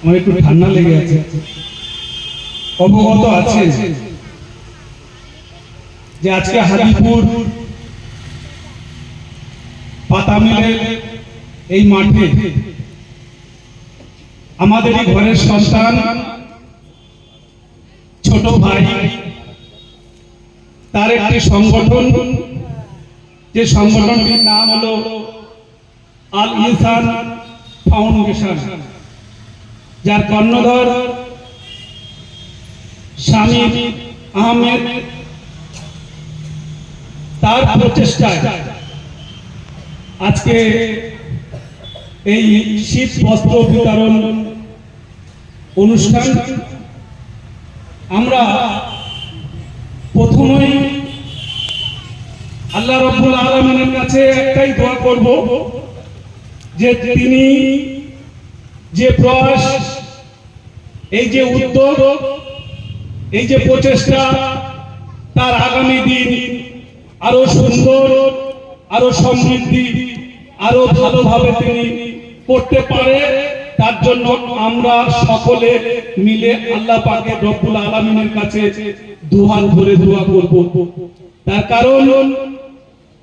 আমার একটু ঠান্ডা লেগে আছে। অবগত আছে যে আজকে হাজিপুর পাতা মিলের এই মাঠে আমাদেরই ঘরের সন্তান, ছোট ভাই, তার একটি সংগঠন। যে সংগঠনটির নাম হলো আল ইনসান ফাউন্ডেশন। যার কর্ণধর স্বামী আহমেদ, তার প্রচেষ্টায় আজকে এই শীত বস্ত্র বিতরণ অনুষ্ঠান আমরা প্রথমেই আল্লাহ রব্বুল আলমিনের কাছে একটাই দোয়া করব যে তিনি যে প্রয়াস এই যে উদ্যোগ, এই যে প্রচেষ্টা তার আগামী দিন আরও সুন্দর, আরও সমৃদ্ধি, আরও ভালোভাবে তিনি করতে পারে, তার জন্য আমরা সকলে মিলে আল্লাহ পাকে রব্বুল আলমিনের কাছে দুহাত ধরে দোয়া করব। তার কারণ,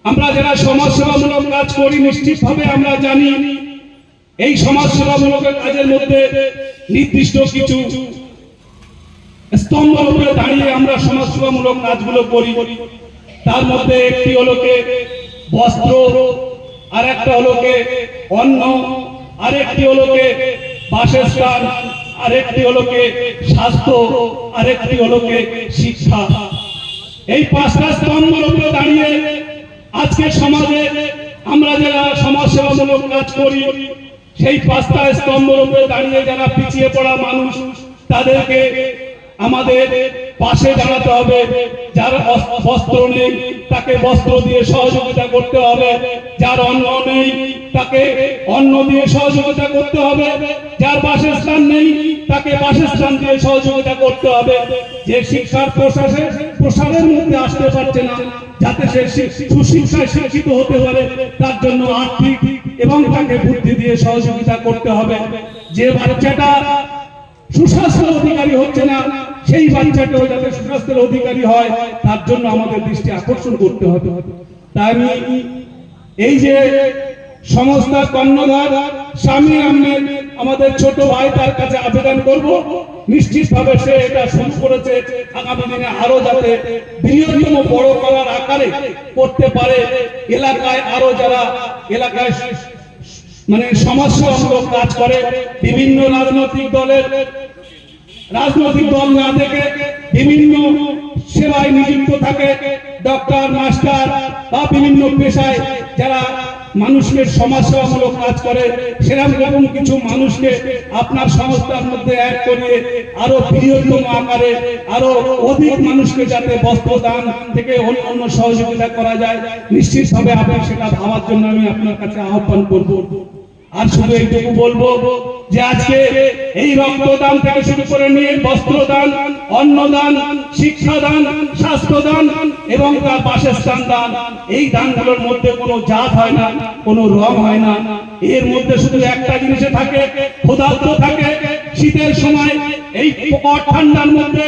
আমরা যারা সমাজসেবামূলক কাজ করি, নিশ্চিতভাবে আমরা জানি এই সমাজ সমাজসেবামূলক কাজের মধ্যে নির্দিষ্ট কিছু স্তম্ভ উপরে দাঁড়িয়ে আমরা সমাজ সমাজসেবামূলক কাজগুলো করি। তার মধ্যে একটি হলো কে? বস্ত্র আর একটা হলো কে? অন্ন আর একটি হলো কে? বাসস্থান আর একটি হলো কে? স্বাস্থ্য আর একটি হলো কে? শিক্ষা। এই পাঁচটা স্তম্ভের উপরে দাঁড়িয়ে আজকে সমাজে আমরা যারা সমাজ সেবামূলক কাজ করি সেই পাঁচটা স্তম্ভের উপরে দাঁড়িয়ে যারা পিছিয়ে পড়া মানুষ, তাদেরকে আমাদের পাশে দাঁড়াতে হবে। যার বস্ত্র নেই, তাকে বস্ত্র দিয়ে সহযোগিতা করতে হবে। যার অন্ন নেই, তাকে অন্ন দিয়ে সহযোগিতা করতে হবে। যার বাসস্থান নেই, তাকে বাসস্থান দিয়ে সহযোগিতা করতে হবে। যে শিক্ষার প্রশাসে প্রসারের মধ্যে আসতে পারছে না যাতে সে সুশিক্ষায় শিক্ষিত হতে পারে, তার জন্য আর্থিক এবং তাকে বুদ্ধি দিয়ে সহযোগিতা করতে হবে। যে বাচ্চাটা সুস্বাস্থ্যের অধিকারী হচ্ছে না, সেই বাচ্চাটাও যাতে সুস্বাস্থ্যের অধিকারী হয়, তার জন্য আমাদের দৃষ্টি আকর্ষণ করতে হবে। তাই এই যে সংস্থার কর্ণধার, স্বামী আহমেদ আমাদের ছোট ভাই তার কাছে আবেদন করব। নিশ্চিতভাবে সে এটা শুরু করেছে। আগামী দিনে আরও যাতে বৃহত্তম বড় করার আকারে করতে পারে। এলাকায় আরও যারা এলাকায় মানে সমাজসেবামূলক কাজ করে, বিভিন্ন রাজনৈতিক দলের রাজনৈতিক দল না থেকে বিভিন্ন সেবায় নিযুক্ত থাকে ডক্টর মাস্টার বা বিভিন্ন পেশায় যারা মানুষকে সমাজসেবামূলক কাজ করে, সেরকম রকম কিছু মানুষকে আপনার সংস্থার মধ্যে এক করিয়ে আরও বৃহত্তম আকারে, আরও অধিক মানুষকে যাতে বস্ত্র দান থেকে অন্য অন্য সহযোগিতা করা যায়, নিশ্চিতভাবে আপনি সেটা ভাবার জন্য আমি আপনার কাছে আহ্বান করব। আর শুধু এইটুকু বলব যে আজকে এই রক্তদান থেকে শুরু করে নিয়ে বস্ত্রদান অন্নদান, শিক্ষাদান, স্বাস্থ্যদান এবং তার বাসস্থান দান। এই দানগুলোর মধ্যে কোনো জাত হয় না, কোনো রং হয় না। এর মধ্যে শুধু একটা জিনিসে থাকে, ক্ষুধার্ত থাকে। শীতের সময় এই ঠান্ডার মধ্যে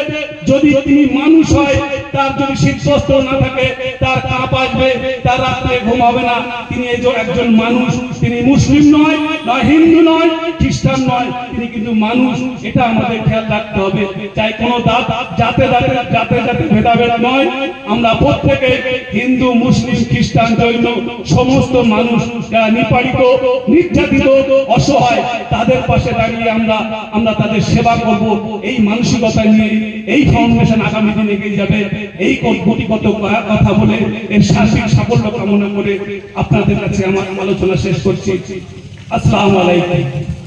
যদি তিনি মানুষ হয়, তার যদি শীতবস্ত্র না থাকে, তার কাঁপ আসবে, তার রাত্রে ঘুমাবে না। তিনি একজন মানুষ। তিনি মুসলিম নয় নয় হিন্দু নয় খ্রিস্টান নয়, তিনি কিন্তু মানুষ। এটা আমাদের খেয়াল রাখতে হবে। চাই কোনো দাঁত জাতে জাতে জাতে জাতে ভেদাভেদ নয়। আমরা প্রত্যেকে হিন্দু, মুসলিম, খ্রিস্টান জৈন, সমস্ত মানুষ যারা নিপাড়িত, নির্যাতিত, অসহায়, তাদের পাশে দাঁড়িয়ে আমরা আমরা তাদের সেবা করব। এই মানসিকতা নিয়ে এই ফাউন্ডেশন আগামী দিনে এগিয়ে যাবে। এই গুটিগত কথা বলে এর সার্বিক সাফল্য কামনা করে আপনাদের কাছে আমার আলোচনা শেষ করছি। আসসালামু আলাইকুম।